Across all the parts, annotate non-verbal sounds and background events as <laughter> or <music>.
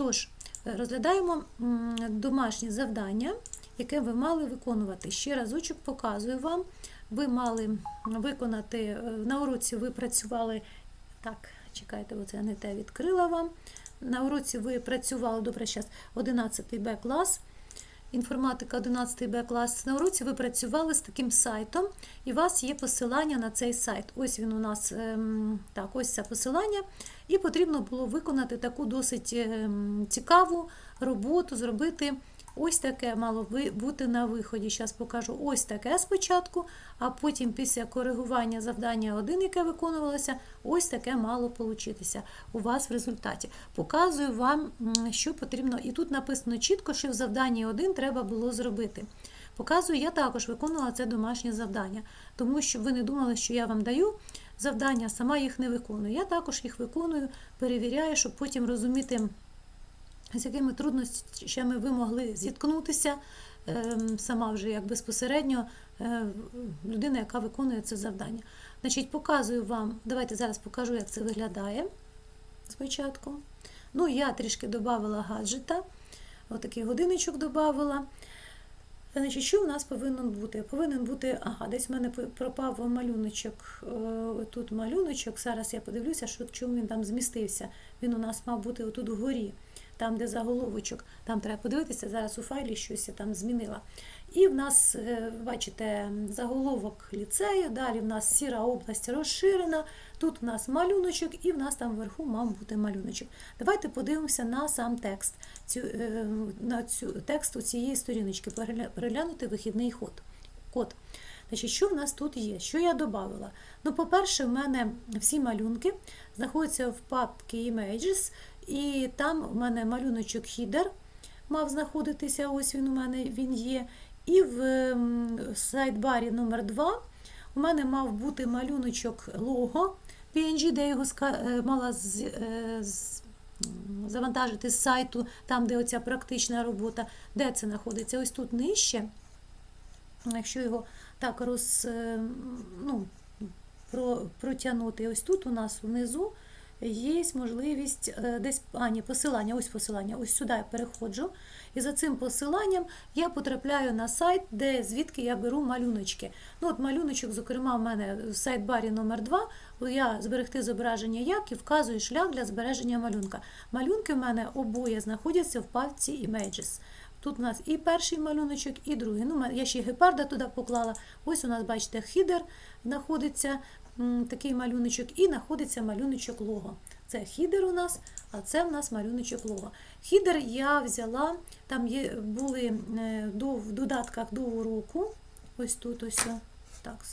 Тож, е, розглядаємо домашнє завдання, яке ви мали виконувати. Ще разочок показую вам. Ви мали виконати е, на уроці, ви працювали. Так, чекайте, оце я не те відкрила вам. На уроці ви працювали, добре, зараз 11 Б клас. Інформатика 11 Б клас. На уроці ви працювали з таким сайтом, і у вас є посилання на цей сайт. Ось він у нас ем, так, ось це посилання. І потрібно було виконати таку досить ем, цікаву роботу, зробити ось таке мало бути на виході. Зараз покажу ось таке спочатку, а потім після коригування завдання 1, яке виконувалося, ось таке мало получитися у вас в результаті. Показую вам, що потрібно. І тут написано чітко, що в завданні 1 треба було зробити. Показую, я також виконувала це домашнє завдання, тому що ви не думали, що я вам даю завдання, сама їх не виконую. Я також їх виконую, перевіряю, щоб потім розуміти, з якими труднощами ви могли зіткнутися. ем, Сама вже як безпосередньо е, людина, яка виконує це завдання. Значить, показую вам, давайте зараз покажу, як це виглядає спочатку. Ну, я трішки додавала гаджета, отакий годинничок додавала. Значить, що в нас повинно бути? Повинен бути, ага, десь в мене пропав малюночок. е, Тут малюночок. Зараз я подивлюся, що чому він там змістився. Він у нас мав бути отут вгорі, там, де заголовочок. Там треба подивитися, зараз у файлі щось я там змінила. І в нас, е, бачите, заголовок ліцею, далі в нас сіра область розширена, тут в нас малюночок, і в нас там вверху мав бути малюночок. Давайте подивимося на сам текст, цю, е, на цю тексту цієї сторіночки, переглянути вихідний ход. код. Значить, що в нас тут є? Що я додала? Ну, по-перше, в мене всі малюнки знаходяться в папці Images, і там в мене малюночок Хідер мав знаходитися, ось він у мене він є. І в ем, сайдбарі номер 2 у мене мав бути малюночок лого PNG, де його е, мала з, е, з- завантажити з сайту, там, де оця практична робота, де це знаходиться? Ось тут нижче. Якщо його так роз, е, ну, про, протягнути, ось тут у нас внизу є можливість е, десь, а, ні, посилання, ось посилання, ось сюди я переходжу. І за цим посиланням я потрапляю на сайт, де звідки я беру малюночки. Ну, от малюночок, зокрема, в мене в сайт-барі номер 2 я зберегти зображення як і вказую шлях для збереження малюнка. Малюнки в мене обоє знаходяться в папці Images. Тут у нас і перший малюночок, і другий. Ну, я ще гепарда туди поклала. Ось у нас, бачите, хідер знаходиться такий малюночок, і знаходиться малюночок лого. Це хідер у нас, а це в нас малюночок лого. Хідер я взяла, там є, були е, в додатках до уроку. Ось тут ось. Так, Так,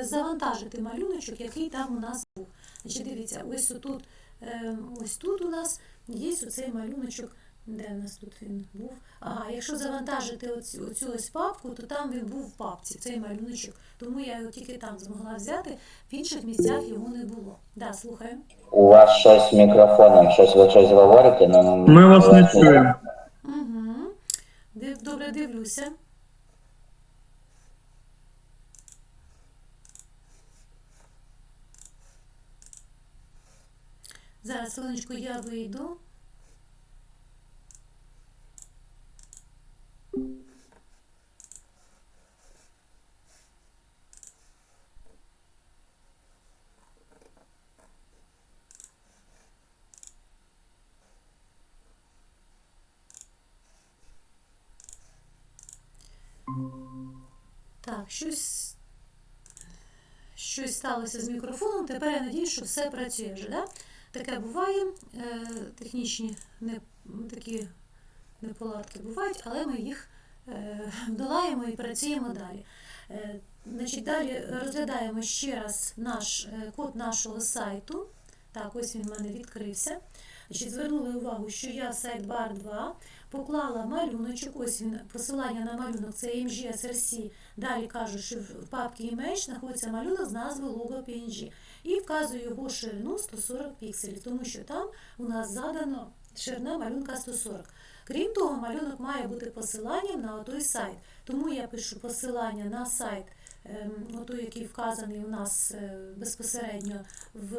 завантажити малюночок, який там у нас був. Значить, дивіться, ось тут, е, ось тут у нас є оцей малюночок. Де у нас тут він був? Ага, якщо завантажити оцю, оцю ось папку, то там він був в папці, цей малюночок. Тому я його тільки там змогла взяти, в інших місцях його не було. Да, слухаю. У вас щось з мікрофоном, щось ви щось говорите, но Ми вас не чуємо. Угу. Добре, дивлюся. Зараз, хвилиночку, я вийду. Так, щось, щось сталося з мікрофоном. Тепер я надію, що все працює вже. Да? Таке буває. Е, технічні не, такі неполадки бувають, але ми їх е, долаємо і працюємо далі. Е, значить, далі розглядаємо ще раз наш код нашого сайту. Так, ось він в мене відкрився. Значить, звернули увагу, що я сайт бар 2 поклала малюночок, ось він, посилання на малюнок, це MGSRC. Далі кажу, що в папці Image знаходиться малюнок з назвою Logo PNG. І вказую його ширину 140 пікселів, тому що там у нас задано ширина малюнка 140. Крім того, малюнок має бути посиланням на той сайт. Тому я пишу посилання на сайт, ем, отой, який вказаний у нас е, безпосередньо в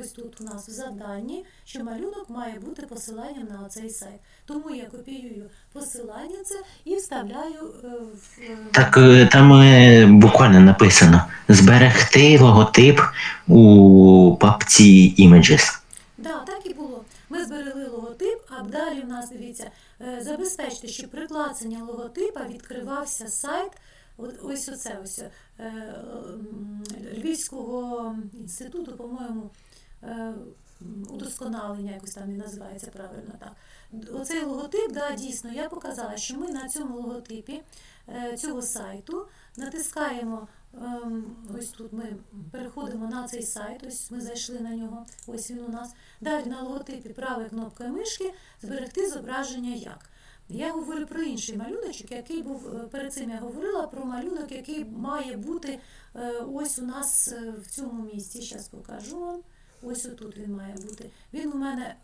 ось тут у нас в завданні, що малюнок має бути посиланням на цей сайт. Тому я копіюю посилання це і вставляю е, в е, Так е, там буквально написано зберегти логотип у папці Images. Да, так і було. Ми зберегли логотип, а далі в нас дивіться, забезпечте, щоб при клацанні логотипа відкривався сайт. Ось оце ось е, Львівського інституту, по-моєму, е, удосконалення, якось там він називається правильно так. Оцей логотип, да, дійсно, я показала, що ми на цьому логотипі е, цього сайту натискаємо. ем, Ось тут ми переходимо на цей сайт, ось ми зайшли на нього, ось він у нас. Далі на логотипі правою кнопкою мишки зберегти зображення як. Я говорю про інший малюночок, який був е, перед цим я говорила про малюнок, який має бути е, ось у нас е, в цьому місці. Зараз покажу вам. Ось отут він має бути. Він у мене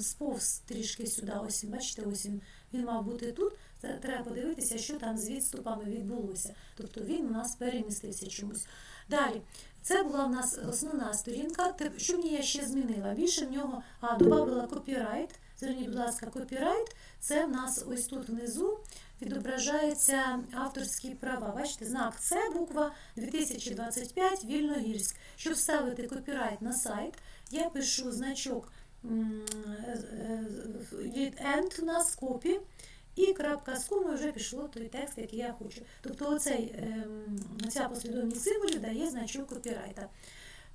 сповз трішки сюди. Ось бачите, ось він. Він мав бути тут. Треба подивитися, що там з відступами відбулося. Тобто він у нас перемістився чомусь. Далі, це була в нас основна сторінка. Що мені я ще змінила? Більше в нього, а додала копірайт. Зверніть, будь ласка, копірайт. Це в нас ось тут внизу відображаються авторські права. Бачите, знак С, буква 2025 Вільногірськ. Щоб вставити копірайт на сайт, я пишу значок е, е, від end у нас копі. І крапка з комою вже пішло той текст, який я хочу. Тобто оцей, ем, ця послідовність символів дає значок копірайта.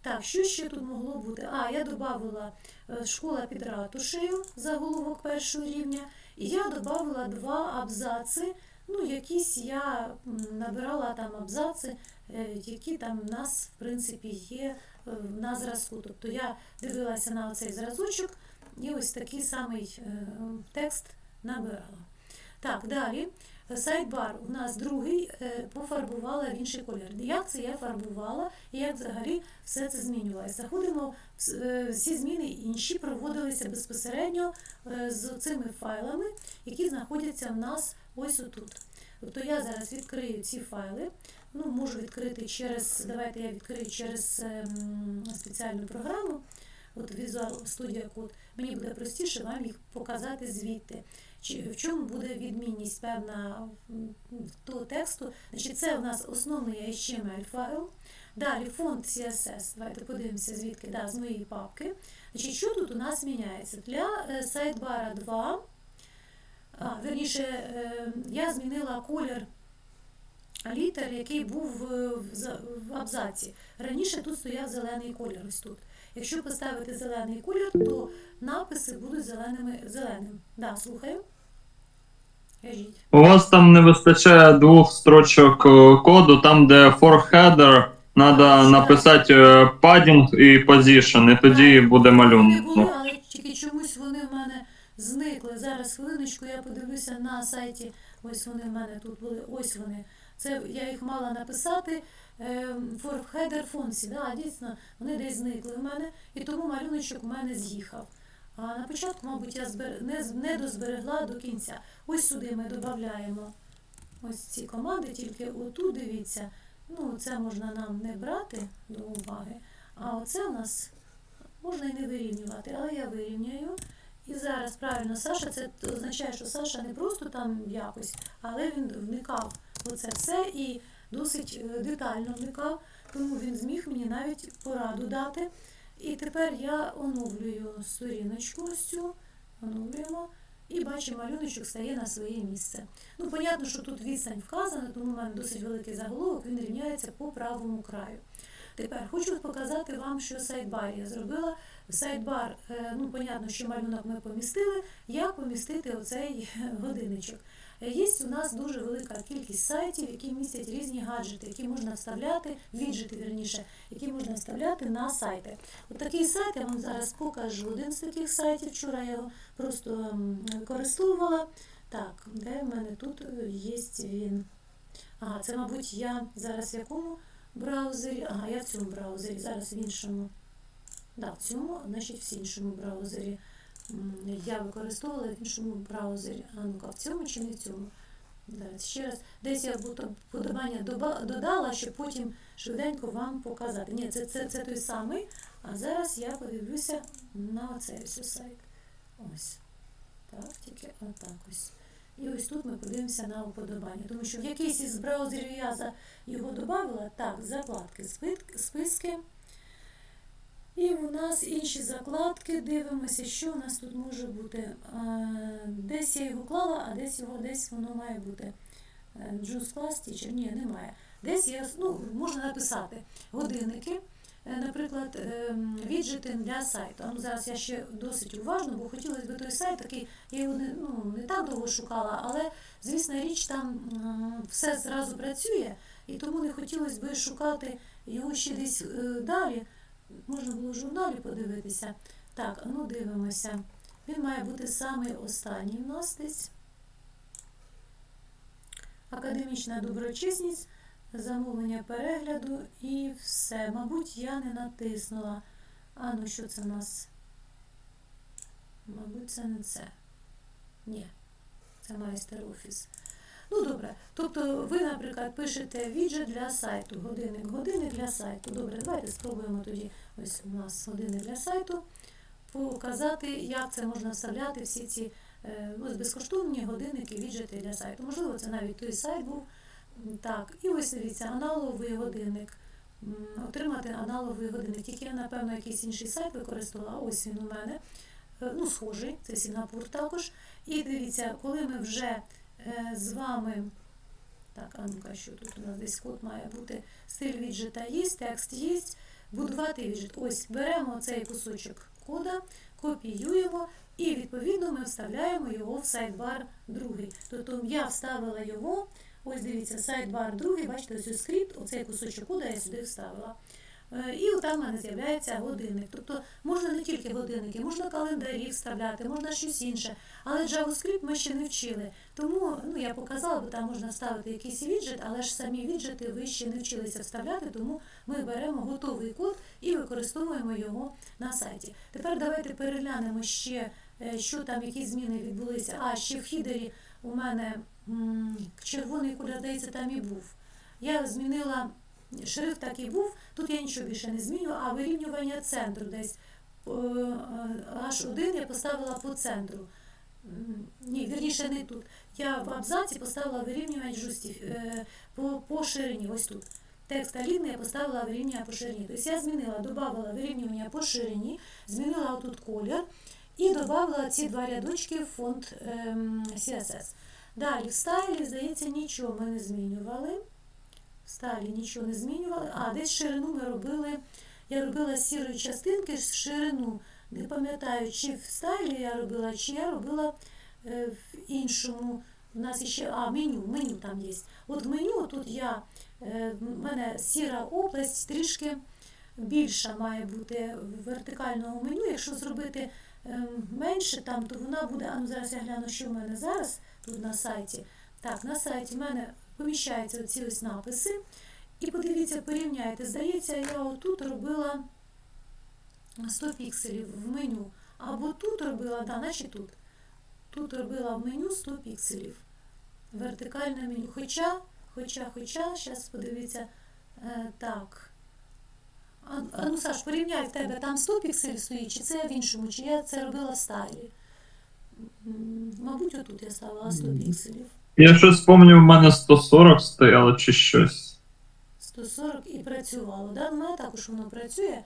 Так, що ще тут могло бути? А, я додавала е, школа під ратушею, заголовок першого рівня, і я додавала два абзаци. Ну, якісь я набирала там абзаци, е, які там в нас, в принципі, є е, на зразку. Тобто я дивилася на оцей зразочок і ось такий самий текст набирала. Так, далі. Сайдбар у нас другий е, пофарбувала в інший колір. Як це я фарбувала і як взагалі все це змінювалося? Заходимо, е, всі зміни інші проводилися безпосередньо е, з цими файлами, які знаходяться в нас ось отут. Тобто я зараз відкрию ці файли. Ну, можу відкрити через, давайте я відкрию через ем, спеціальну програму, от Visual Studio Code. Мені буде простіше вам їх показати звідти. Чи в чому буде відмінність певна того тексту? Значить, це у нас основний HTML файл. Далі фонд CSS. Давайте подивимося, звідки да, з моєї папки. Значить, що тут у нас міняється? Для е, сайдбара 2, а, верніше, е, я змінила колір літер, який був в абзаці. Раніше тут стояв зелений колір. Ось тут. Якщо поставити зелений колір, то написи будуть зеленими зеленим. Да, слухаю. У вас там не вистачає двох строчок е, коду, там, де for header, треба написати е, padding і position, і тоді буде малюнок. були, але тільки чомусь вони в мене зникли. Зараз хвилиночку я подивлюся на сайті. Ось вони в мене тут були. Ось вони. Це я їх мала написати. ем, For header fonts, да, дійсно, вони десь зникли в мене, і тому малюночок у мене з'їхав. А на початку, мабуть, я не, не дозберегла до кінця. Ось сюди ми додаємо ось ці команди, тільки отут дивіться. Ну, це можна нам не брати до уваги. А оце у нас можна і не вирівнювати, але я вирівняю. І зараз правильно Саша, це означає, що Саша не просто там якось, але він вникав в це все і досить е, детально вникав, тому він зміг мені навіть пораду дати. І тепер я оновлюю сторіночку ось цю, оновлюємо, і бачимо, малюночок стає на своє місце. Ну, понятно, що тут відстань вказана, тому мене досить великий заголовок, він рівняється по правому краю. Тепер хочу показати вам, що сайдбар я зробила. Сайдбар, е, ну, понятно, що малюнок ми помістили. Як помістити оцей <laughs> годинничок? Є у нас дуже велика кількість сайтів, які містять різні гаджети, які можна вставляти, віджити, вірніше, які можна вставляти на сайти. От такий сайт я вам зараз покажу. Один з таких сайтів. Вчора я його просто м, використовувала. Так, де в мене тут е, є він? Ага, це, мабуть, я зараз в якому браузері? Ага, я в цьому браузері, зараз в іншому. Да, в цьому, значить, в іншому браузері. Я використовувала в іншому браузері. А ну-ка, в цьому чи не в цьому? Зараз ще раз. Десь я подобання додала, щоб потім швиденько вам показати. Ні, це, це, це той самий. А зараз я подивлюся на ось сайт. Ось. Так, тільки отак ось. І ось тут ми подивимося на уподобання. Тому що в якийсь із браузерів я його додавала, так, закладки, списки. І у нас інші закладки. Дивимося, що у нас тут може бути. Десь я його клала, а десь його десь воно має бути. Е, Juice Class Teacher? Ні, немає. Десь я, ну, можна написати годинники, е, наприклад, віджити для сайту. Ну, зараз я ще досить уважно, бо хотілося б той сайт такий, я його не, ну, не так довго шукала, але, звісно, річ там все зразу працює, і тому не хотілося б шукати його ще десь е, далі. Можна було в журналі подивитися. Так, ну дивимося. Він має бути самий останній десь. Академічна доброчесність, замовлення перегляду і все. Мабуть, я не натиснула. А ну що це в нас? Мабуть, це не це. Ні, це майстер офіс. Ну добре. Тобто ви, наприклад, пишете віджит для сайту, годинник, годинник для сайту. Добре, давайте спробуємо тоді. Ось у нас годинник для сайту. Показати, як це можна вставляти всі ці е, ось безкоштовні годинники, віджити для сайту. Можливо, це навіть той сайт був. Так, і ось дивіться, аналоговий годинник. Отримати аналоговий годинник. Тільки я, напевно, якийсь інший сайт використовувала. Ось він у мене. Е, Ну, схожий, це Сінгапур також. І дивіться, коли ми вже з вами. Так, а ну-ка, що тут у нас десь код має бути. Стиль віджита є, текст є. Будувати віджит. Ось беремо цей кусочок кода, копіюємо і відповідно ми вставляємо його в сайдбар другий. Тобто я вставила його. Ось дивіться, сайдбар другий, бачите, ось ось скрипт, оцей кусочок кода я сюди вставила. Е, І там мене з'являється годинник. Тобто можна не тільки годинники, можна календарі вставляти, можна щось інше. Але JavaScript ми ще не вчили. Тому ну, я показала, бо там можна ставити якийсь віджит, але ж самі віджити ви ще не вчилися вставляти, тому ми беремо готовий код і використовуємо його на сайті. Тепер давайте переглянемо ще, е, що там, які зміни відбулися. А, ще в хідері у мене червоний кольор, здається, там і був. Я змінила шрифт так і був, тут я нічого більше не зміню, а вирівнювання центру десь е, аж один я поставила по центру. Ні, вірніше не тут. Я в абзаці поставила вирівнювання жустів е, по, по ширині, ось тут. Текст алігни я поставила вирівнювання по ширині. Тобто я змінила, додавала вирівнювання по ширині, змінила отут колір і додавала ці два рядочки в фонд ем, CSS. Далі в стайлі, здається, нічого ми не змінювали. В стайлі нічого не змінювали. А, десь ширину ми робили. Я робила сірої частинки ширину. Не пам'ятаю, чи в стайлі я робила, чи я робила е, в іншому. У нас ще, а, меню, меню там є. От в меню тут я, е, в мене сіра область трішки більша має бути в вертикальному меню. Якщо зробити е, менше там, то вона буде, а ну зараз я гляну, що в мене зараз тут на сайті. Так, на сайті в мене поміщаються оці ось написи. І подивіться, порівняйте. Здається, я отут робила 100 пікселів в меню. Або тут робила, да, наче тут. Тут робила в меню 100 пікселів. Вертикальне меню. Хоча, хоча, хоча, зараз подивіться, е, так. А, а ну, Саш, порівняй в тебе там 100 пікселів стоїть, чи це в іншому, чи я це робила в стайлі. Мабуть, отут я ставила 100 пікселів. Я щось пам'ятаю, в мене 140 стояло чи щось. 140 і працювало. Да? У мене також воно працює.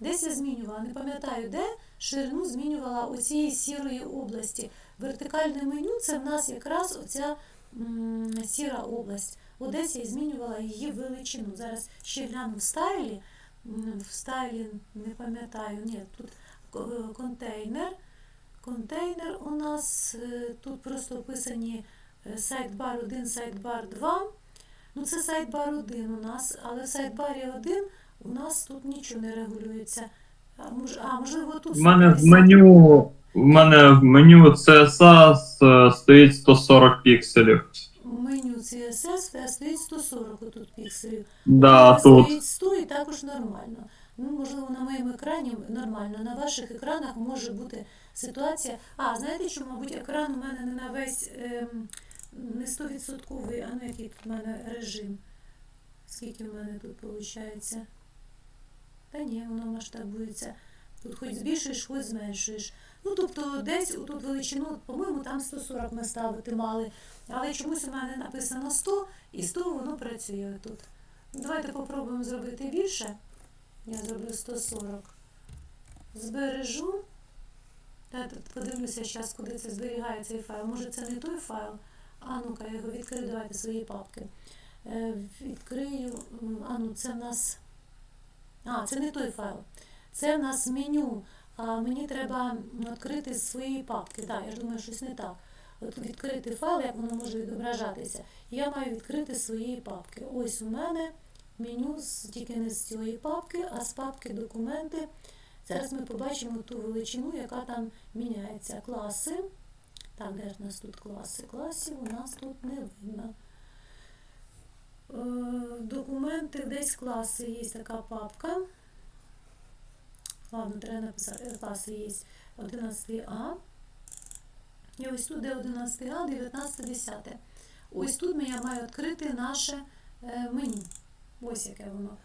Десь я змінювала, не пам'ятаю де, ширину змінювала оцієї сірої області. Вертикальне меню це в нас якраз оця м, сіра область. От десь я змінювала її величину. Зараз ще гляну в стайлі. В стайлі не пам'ятаю, ні, тут е, контейнер. Контейнер у нас е, тут просто описані е, сайдбар 1, сайдбар 2. Ну, це сайдбар 1 у нас, але в сайдбарі 1 у нас тут нічого не регулюється. А, мож, а можливо, тут В мене в меню. В мене в меню CSS е, стоїть 140 пікселів. меню CSS стоїть 140 тут пікселів. Да, тут. стоїть 100 і також нормально. Ну, можливо, на моєму екрані нормально. На ваших екранах може бути ситуація. А, знаєте, що, мабуть, екран у мене не на весь ем, не 100%, а ну який тут у мене режим. Скільки в мене тут виходить? Та ні, воно масштабується. Тут хоч збільшуєш, хоч зменшуєш. Ну, тобто десь у тут величину, по-моєму, там 140 ми ставити мали. Але чомусь у мене написано 100, і 100 воно працює тут. Давайте попробуємо зробити більше. Я зроблю 140. Збережу. Та, подивлюся зараз, куди це зберігає цей файл. Може це не той файл. А ну-ка, я його відкрию, давайте свої папки. Е, відкрию. А ну, це в нас. А, це не той файл. Це в нас меню. А мені треба відкрити свої папки. Так, я ж думаю, щось не так. От відкрити файл, як воно може відображатися. Я маю відкрити свої папки. Ось у мене меню тільки не з цієї папки, а з папки документи. Зараз ми побачимо ту величину, яка там міняється. Класи. Так, де ж нас тут класи? Класів у нас тут не видно. Е, Документи, десь класи є така папка. Ладно, треба написати. Е, Класи є 11А. І ось тут де 11А, 19, 10. Ось тут я маю відкрити наше е, меню. Ось яке воно.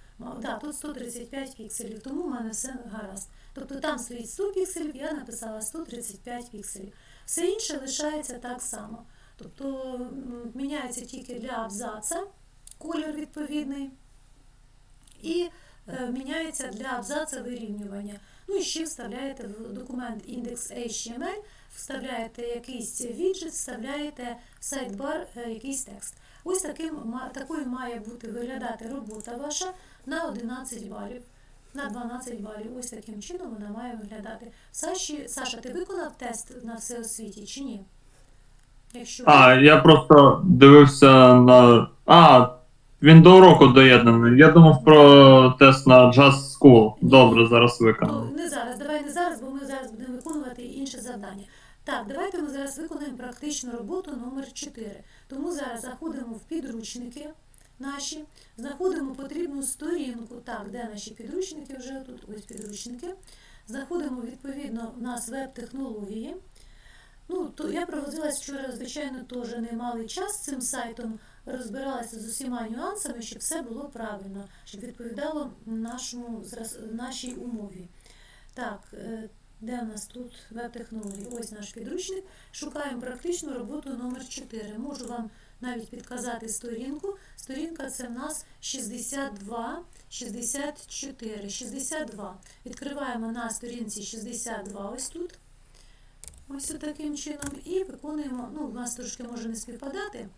Да, тут 135 пікселів, тому в мене все гаразд. Тобто там стоїть 100 пікселів, я написала 135 пікселів. Все інше лишається так само. Тобто міняється тільки для абзаца колір відповідний. І е, міняється для абзаца вирівнювання. Ну і ще вставляєте в документ index.html, вставляєте якийсь віджит, вставляєте в сайдбар е, якийсь текст. Ось таким, такою має бути виглядати робота ваша на 11 балів. На 12 балів. Ось таким чином вона має виглядати. Саші, Саша, ти виконав тест на всеосвіті чи ні? Якщо А, я просто дивився на. А, він до уроку доєднаний. Я думав про тест на Jazz School. Добре, зараз Ну, виконав. не зараз, давай не зараз, бо ми зараз будемо виконувати інше завдання. Так, давайте ми зараз виконаємо практичну роботу номер 4. Тому зараз заходимо в підручники наші, знаходимо потрібну сторінку. Так, де наші підручники? Вже тут ось підручники. Знаходимо відповідно у нас веб-технології. Ну, то я проводилась вчора, звичайно, теж не мали час з цим сайтом, розбиралася з усіма нюансами, щоб все було правильно, щоб відповідало нашому, нашій умові. Так, е, де в нас тут веб-технології? Ось наш підручник. Шукаємо практичну роботу номер 4. Можу вам навіть підказати сторінку. Сторінка це в нас 62, 64, 62. Відкриваємо на сторінці 62 ось тут. Ось таким чином. І виконуємо, ну, у нас трошки може не співпадати.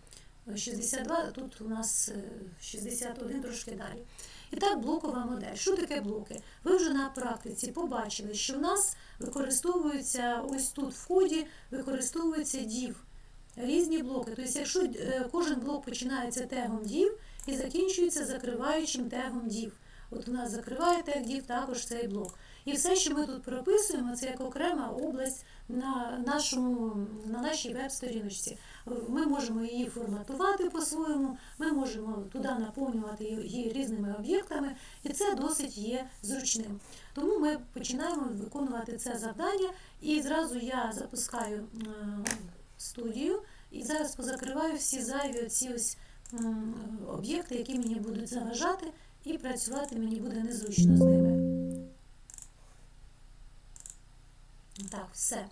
62, тут у нас е, 61 трошки далі. І так, блокова модель. Що таке блоки? Ви вже на практиці побачили, що в нас використовується ось тут в ході використовується div. Різні блоки. Тобто, якщо е, кожен блок починається тегом div і закінчується закриваючим тегом div. От у нас закриває тег div також цей блок. І все, що ми тут прописуємо, це як окрема область на, нашому, на нашій веб-сторіночці. Ми можемо її форматувати по-своєму, ми можемо туди наповнювати її різними об'єктами, і це досить є зручним. Тому ми починаємо виконувати це завдання, і зразу я запускаю е, студію, і зараз позакриваю всі зайві оці ось об'єкти, які мені будуть заважати, і працювати мені буде незручно з ними. Так, все.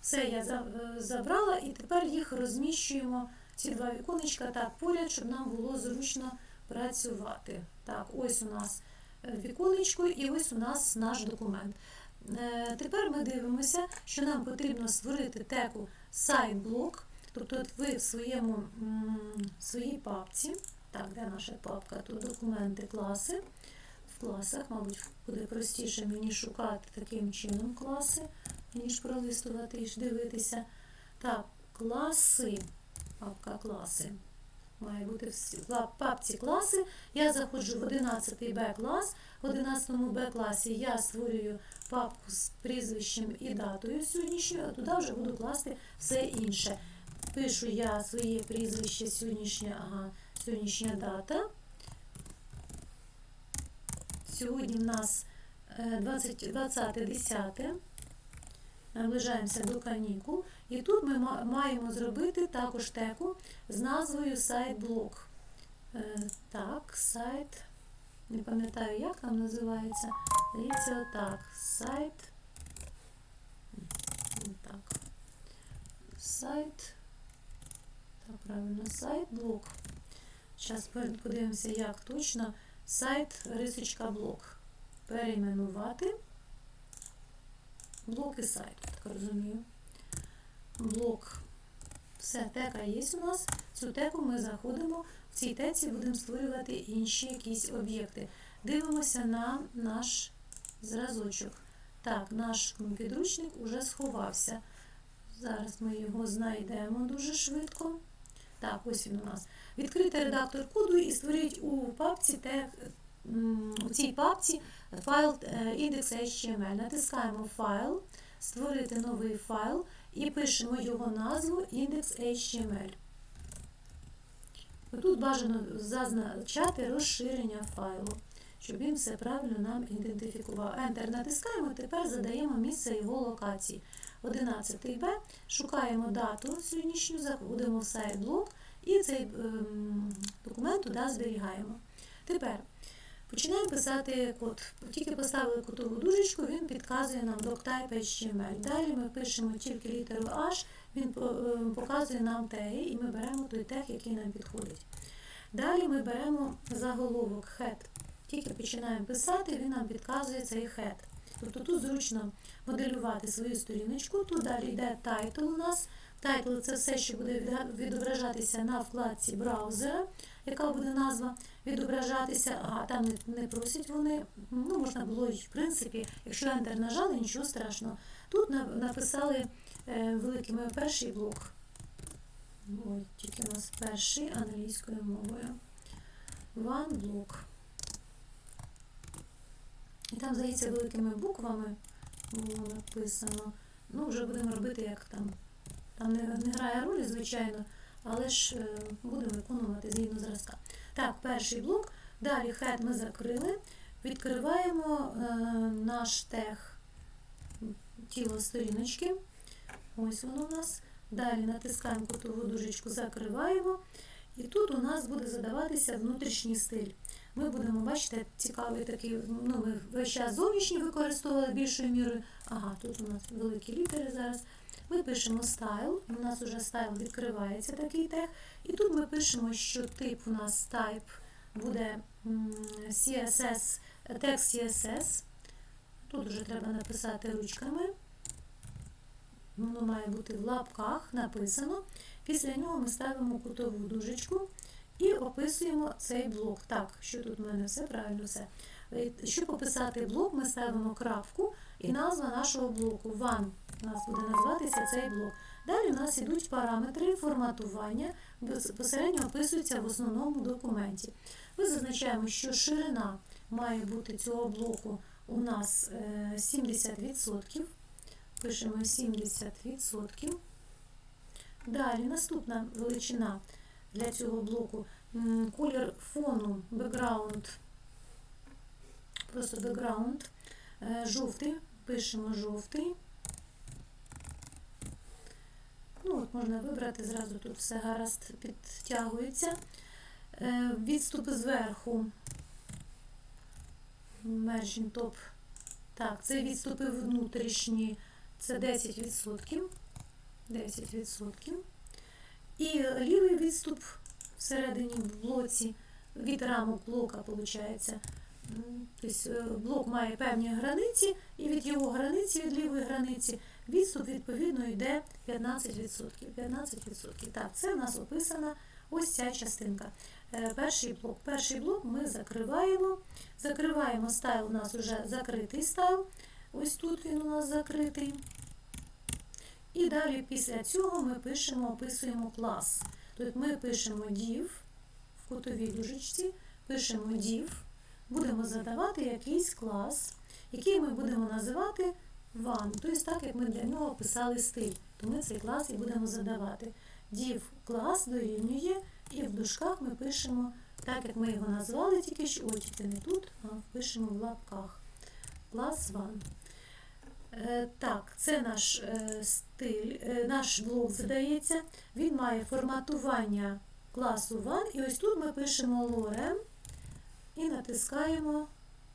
Все я е, забрала, і тепер їх розміщуємо, ці два віконечка, так, поряд, щоб нам було зручно працювати. Так, ось у нас е, віконечко і ось у нас наш документ. Е, Тепер ми дивимося, що нам потрібно створити теку сайт-блок. Тобто от ви в своєму в своїй папці, так, де наша папка? Тут документи, класи. В класах, мабуть, буде простіше мені шукати таким чином класи ніж пролистувати і дивитися. Так, класи. Папка класи. Має бути в папці класи. Я заходжу в 11 Б клас. В 11 Б класі я створюю папку з прізвищем і датою сьогоднішньою, а туди вже буду класти все інше. Пишу я своє прізвище сьогоднішня, ага, сьогоднішня дата. Сьогодні в нас е, 20, 20 10 наближаємося до канікул. І тут ми маємо зробити також теку з назвою сайт-блок. Е, Так, сайт. Не пам'ятаю, як там називається. Здається, отак. Сайт. Так. Сайт. Так, правильно, сайт блок. Зараз подивимося, як точно. Сайт рисочка блок. Перейменувати. Блок і сайт, так розумію. Блок. Все, тека є у нас. Цю теку ми заходимо. В цій теці будемо створювати інші якісь об'єкти. Дивимося на наш зразочок. Так, наш підручник уже сховався. Зараз ми його знайдемо дуже швидко. Так, ось він у нас. Відкрити редактор коду і створіть у папці те, у цій папці файл е, index.html. Натискаємо файл, створити новий файл і пишемо його назву index.html. Тут бажано зазначати розширення файлу, щоб він все правильно нам ідентифікував. Enter натискаємо, тепер задаємо місце його локації. 11 Б, шукаємо дату сьогоднішню, заходимо в сайт блок і цей ем, документ туди зберігаємо. Тепер починаємо писати код. Тільки поставили котову дужечку, він підказує нам doctype HTML. Далі ми пишемо тільки літеру H, він ем, показує нам теги, і ми беремо той тег, який нам підходить. Далі ми беремо заголовок head. Тільки починаємо писати, він нам підказує цей head. Тобто тут зручно моделювати свою сторіночку. Тут далі йде тайтл у нас. Тайтл це все, що буде відображатися на вкладці браузера, яка буде назва відображатися, а там не, просять вони. Ну, можна було й в принципі, якщо Enter нажали, нічого страшного. Тут на- написали е, великими перший блок. Ой, тільки у нас перший англійською мовою. One блок. І там, здається, великими буквами було написано. Ну, вже будемо робити, як там. Там не, не грає ролі, звичайно, але ж е, будемо виконувати згідно зразка. Так, перший блок. Далі head ми закрили. Відкриваємо е, наш тег тіло сторіночки. Ось воно у нас. Далі натискаємо котову дужечку, закриваємо. І тут у нас буде задаватися внутрішній стиль. Ми будемо бачити цікавий такий, ну ми весь час зовнішній використовували більшою мірою. Ага, тут у нас великі літери зараз. Ми пишемо стайл, у нас вже стайл відкривається такий тег. І тут ми пишемо, що тип у нас type буде CSS, текст CSS. Тут вже треба написати ручками. Воно має бути в лапках написано. Після нього ми ставимо кутову дужечку і описуємо цей блок. Так, що тут в мене все правильно все. Е, Щоб описати блок, ми ставимо крапку і назва нашого блоку. One у нас буде називатися цей блок. Далі у нас йдуть параметри форматування, безпосередньо описуються в основному документі. Ми зазначаємо, що ширина має бути цього блоку у нас е, 70%. Пишемо 70%. Далі наступна величина для цього блоку. Колір фону, бекграунд, просто бекграунд, е, жовтий, пишемо жовтий. Ну, от можна вибрати, зразу тут все гаразд підтягується. Е, Відступи зверху. Merging top. Так, це відступи внутрішні, це 10%. 10%. І лівий відступ всередині в блоці від рамок блока, виходить. Тобто е, блок має певні границі, і від його границі, від лівої границі, відступ відповідно йде 15%. 15%. Так, це в нас описана ось ця частинка. Е, Перший блок. Перший блок ми закриваємо. Закриваємо стайл, у нас вже закритий стайл. Ось тут він у нас закритий. І далі після цього ми пишемо, описуємо клас. Тут ми пишемо div в кутовій дужечці, пишемо div, будемо задавати якийсь клас, який ми будемо називати one. Тобто так, як ми для нього писали стиль, то ми цей клас і будемо задавати. Div клас дорівнює, і в дужках ми пишемо, так як ми його назвали, тільки що, ой, тільки не тут, а пишемо в лапках. Клас one. Е, Так, це наш е, стиль, е, наш блок задається. Він має форматування класу one. І ось тут ми пишемо lorem і натискаємо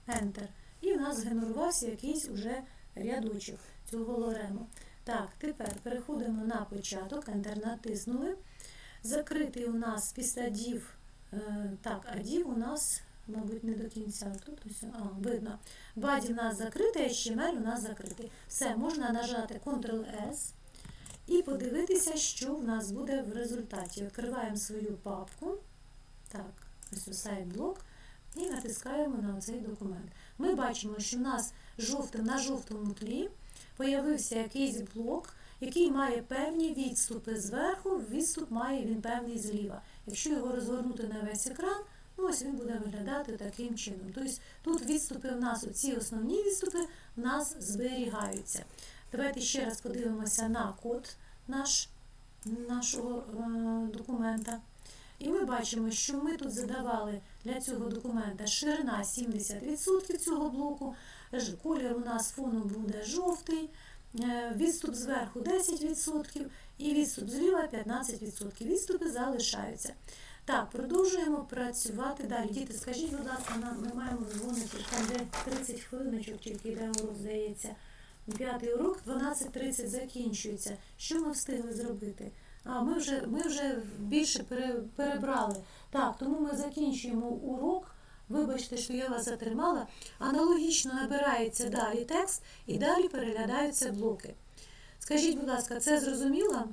Enter. І в нас згенерувався якийсь уже рядочок цього лорему. Так, тепер переходимо на початок, Enter натиснули. Закритий у нас після е, так, а div у нас, мабуть, не до кінця. Тут ось, а, видно. Баді в нас закритий, а у нас закритий. Все, можна нажати Ctrl-S і подивитися, що в нас буде в результаті. Відкриваємо свою папку. Так, ось сайт-блок. І натискаємо на цей документ. Ми бачимо, що в нас жовтим, на жовтому тлі появився якийсь блок, який має певні відступи зверху, відступ має він певний зліва. Якщо його розгорнути на весь екран, ось він буде виглядати таким чином. Тобто тут відступи в нас, ці основні відступи в нас зберігаються. Давайте ще раз подивимося на код наш, нашого е, документа. І ми бачимо, що ми тут задавали для цього документа ширина 70% цього блоку, колір у нас фону буде жовтий, е, відступ зверху 10% і відступ зліва 15%. Відступи залишаються. Так, продовжуємо працювати далі. Діти, скажіть, будь ласка, нам ми маємо дзвонити, там де 30 хвилиночок тільки йде урок, здається. П'ятий урок 12.30 закінчується. Що ми встигли зробити? А, ми вже, ми вже більше перебрали. Так, тому ми закінчуємо урок. Вибачте, що я вас затримала. Аналогічно набирається далі текст і далі переглядаються блоки. Скажіть, будь ласка, це зрозуміло?